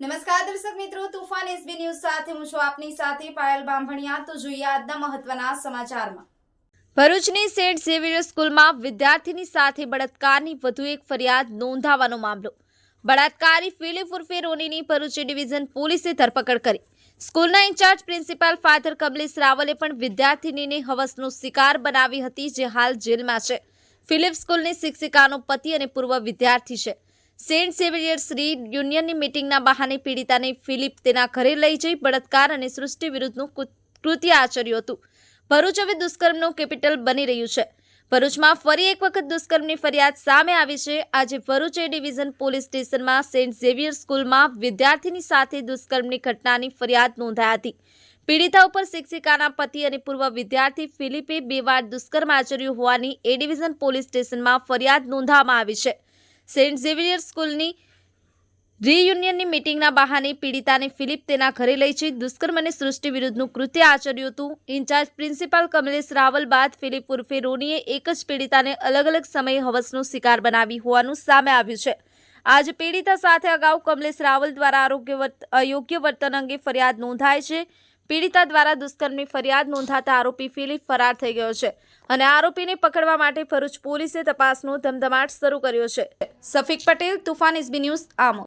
નમસ્કાર દર્શક મિત્રો, તુફાન એસબી ન્યૂઝ સાથે હું છું આપની સાથે પાયલ બાંભણિયા. તો જોઈએ આજના મહત્વના સમાચારમાં. ભરૂચની સેન્ટ ઝેવિયર સ્કૂલમાં વિદ્યાર્થીની સાથે બળાત્કારની વધુ એક ફરિયાદ નોંધાવાનો મામલો. બળાત્કારી ફિલિપ ઉર્ફે રોનીની ભરૂચ ડિવિઝન પોલીસે ધરપકડ કરી. સ્કૂલના ઇન્ચાર્જ પ્રિન્સિપાલ ફાધર કમલેશ રાવલે પણ વિદ્યાર્થીનીને હવસનો શિકાર બનાવી હતી જે હાલ જેલમાં છે. ફિલિપ સ્કૂલની શિક્ષિકાનો પતિ અને પૂર્વ વિદ્યાર્થી છે. સેન્ટ ઝેવિયર્સ રીડ યુનિયનની મીટિંગના બહાને પીડિતાને ફિલિપ તેના ઘરે લઈ જઈ બળાત્કાર અને સૃષ્ટિ વિરુદ્ધનું કૃત્ય આચર્યું હતું. ભરૂચ હવે દુષ્કર્મનું કેપિટલ બની રહ્યું છે. ભરૂચમાં ફરી એક વખત દુષ્કર્મની ફરિયાદ સામે આવી છે. આજે ભરૂચ એ ડિવિઝન પોલીસ સ્ટેશનમાં સેન્ટ ઝેવિયર સ્કૂલમાં વિદ્યાર્થીની સાથે દુષ્કર્મની ઘટનાની ફરિયાદ નોંધાઈ હતી. પીડિતા ઉપર શિક્ષિકાના પતિ અને પૂર્વ વિદ્યાર્થી ફિલિપે બે વાર દુષ્કર્મ આચર્યું હોવાની એ ડિવિઝન પોલીસ સ્ટેશનમાં ફરિયાદ નોંધવામાં આવી છે. સેન્ટ ઝેવિયર સ્કૂલની રીયુનિયનની મિટિંગના બહાને પીડિતાને ફિલિપ તેના ઘરે લઈ જઈ દુષ્કર્મ અને સૃષ્ટિ વિરુદ્ધનું કૃત્ય આચર્યું હતું. ઇન્ચાર્જ પ્રિન્સિપાલ કમલેશ રાવલ બાદ ફિલિપ ઉર્ફે રોનીએ એક જ પીડિતાને અલગ અલગ સમયે હવસનો શિકાર બનાવી હોવાનું સામે આવ્યું છે. આજ પીડિતા સાથે અગાઉ કમલેશ રાવલ દ્વારા આરોગ્ય અયોગ્ય વર્તન અંગે ફરિયાદ નોંધાય છે. પીડિતા દ્વારા દુષ્કર્મની ફરિયાદ નોંધાતા આરોપી ફિલિપ ફરાર થઈ ગયો છે અને આરોપીને પકડવા માટે ભરૂચ પોલીસે તપાસનો ધમધમાટ શરૂ કર્યો છે. સફીક પટેલ, તુફાન એસબી ન્યૂઝ આમોદ.